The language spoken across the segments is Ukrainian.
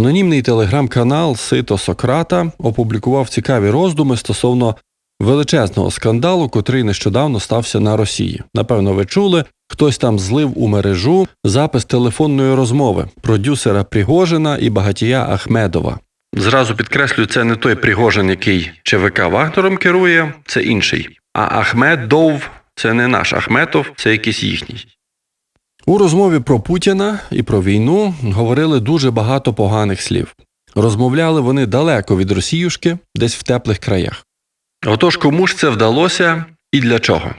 Анонімний телеграм-канал Сито Сократа опублікував цікаві роздуми стосовно величезного скандалу, котрий нещодавно стався на Росії. Напевно, ви чули, хтось там злив у мережу запис телефонної розмови продюсера Пригожина і багатія Ахмедова. Зразу підкреслюю, це не той Пригожин, який ЧВК Вагнером керує, це інший. А Ахмедов це не наш Ахметов, це якийсь їхній. У розмові про Путіна і про війну говорили дуже багато поганих слів. Розмовляли вони далеко від Росіюшки, десь в теплих краях. Отож, кому ж це вдалося і для чого?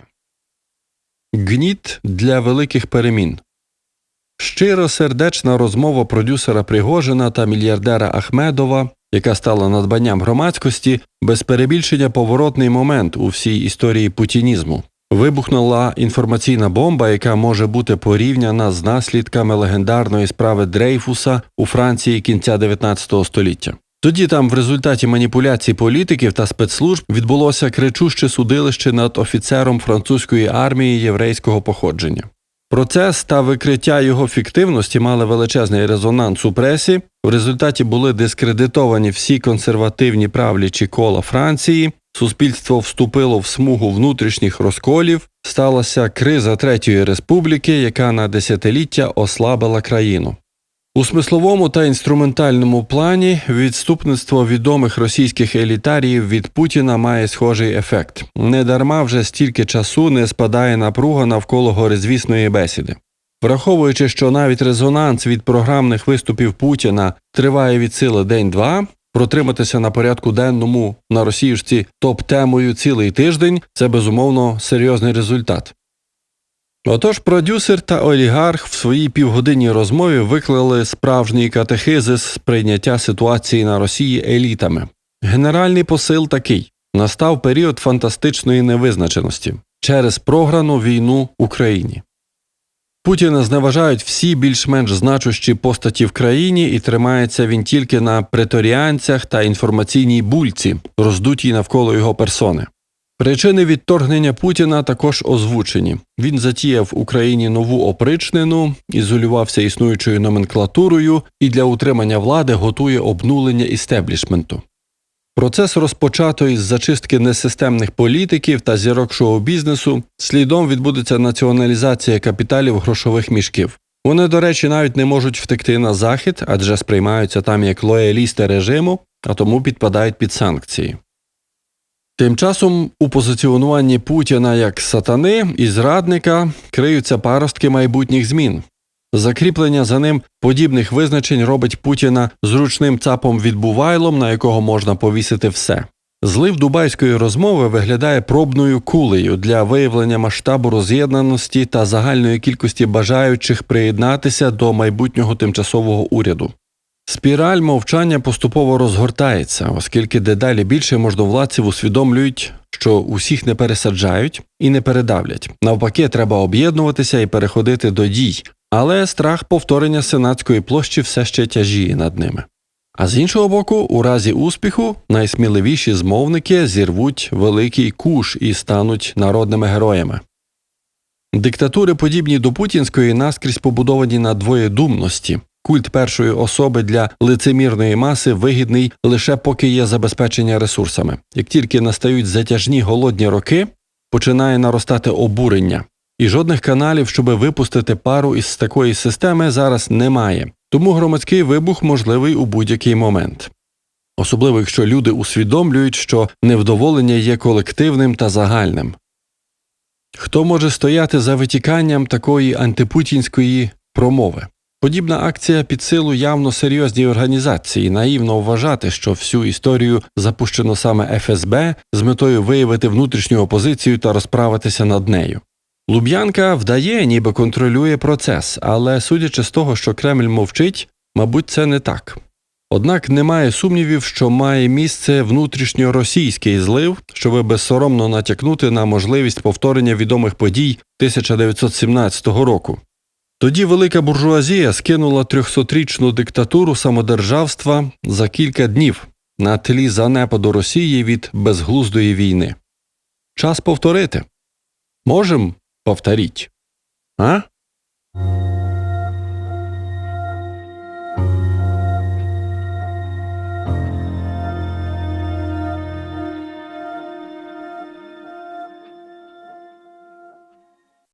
Гніт для великих перемін. Щиро сердечна розмова продюсера Пригожина та мільярдера Ахмедова, яка стала надбанням громадськості, без перебільшення поворотний момент у всій історії путінізму. Вибухнула інформаційна бомба, яка може бути порівняна з наслідками легендарної справи Дрейфуса у Франції кінця 19 століття. Тоді там в результаті маніпуляцій політиків та спецслужб відбулося кричуще судилище над офіцером французької армії єврейського походження. Процес та викриття його фіктивності мали величезний резонанс у пресі. В результаті були дискредитовані всі консервативні правлячі кола Франції. Суспільство вступило в смугу внутрішніх розколів. Сталася криза Третьої республіки, яка на десятиліття ослабила країну. У смисловому та інструментальному плані відступництво відомих російських елітаріїв від Путіна має схожий ефект. Недарма вже стільки часу не спадає напруга навколо горизвісної бесіди. Враховуючи, що навіть резонанс від програмних виступів Путіна триває від сили день-два, протриматися на порядку денному на росіюшці топ-темою цілий тиждень це безумовно серйозний результат. Отож, продюсер та олігарх в своїй півгодинній розмові виклали справжній катехизис сприйняття ситуації на Росії елітами. Генеральний посил такий: настав період фантастичної невизначеності через програну війну Україні. Путіна зневажають всі більш-менш значущі постаті в країні, і тримається він тільки на преторіанцях та інформаційній бульці, роздутій навколо його персони. Причини відторгнення Путіна також озвучені. Він затіяв Україні нову опричнину, ізолювався існуючою номенклатурою і для утримання влади готує обнулення істеблішменту. Процес розпочато із зачистки несистемних політиків та зірок шоу-бізнесу, слідом відбудеться націоналізація капіталів грошових мішків. Вони, до речі, навіть не можуть втекти на захід, адже сприймаються там як лоялісти режиму, а тому підпадають під санкції. Тим часом у позиціонуванні Путіна як сатани і зрадника криються паростки майбутніх змін. Закріплення за ним подібних визначень робить Путіна зручним цапом відбувайлом, на якого можна повісити все. Злив дубайської розмови виглядає пробною кулею для виявлення масштабу роз'єднаності та загальної кількості бажаючих приєднатися до майбутнього тимчасового уряду. Спіраль мовчання поступово розгортається, оскільки дедалі більше можновладців усвідомлюють, що усіх не пересаджають і не передавлять. Навпаки, треба об'єднуватися і переходити до дій, але страх повторення сенатської площі все ще тяжіє над ними. А з іншого боку, у разі успіху найсміливіші змовники зірвуть великий куш і стануть народними героями. Диктатури, подібні до путінської, наскрізь побудовані на двоєдумності. Культ першої особи для лицемірної маси вигідний лише поки є забезпечення ресурсами. Як тільки настають затяжні голодні роки, починає наростати обурення, і жодних каналів, щоб випустити пару із такої системи, зараз немає. Тому громадський вибух можливий у будь-який момент. Особливо якщо люди усвідомлюють, що невдоволення є колективним та загальним. Хто може стояти за витіканням такої антипутінської промови? Подібна акція під силу явно серйозній організації. Наївно вважати, що всю історію запущено саме ФСБ з метою виявити внутрішню опозицію та розправитися над нею. Луб'янка вдає, ніби контролює процес, але судячи з того, що Кремль мовчить, мабуть, це не так. Однак немає сумнівів, що має місце внутрішньоросійський злив, щоб безсоромно натякнути на можливість повторення відомих подій 1917 року. Тоді велика буржуазія скинула трьохсотрічну диктатуру самодержавства за кілька днів на тлі занепаду Росії від безглуздої війни. Час повторити. Можем повторіть. А?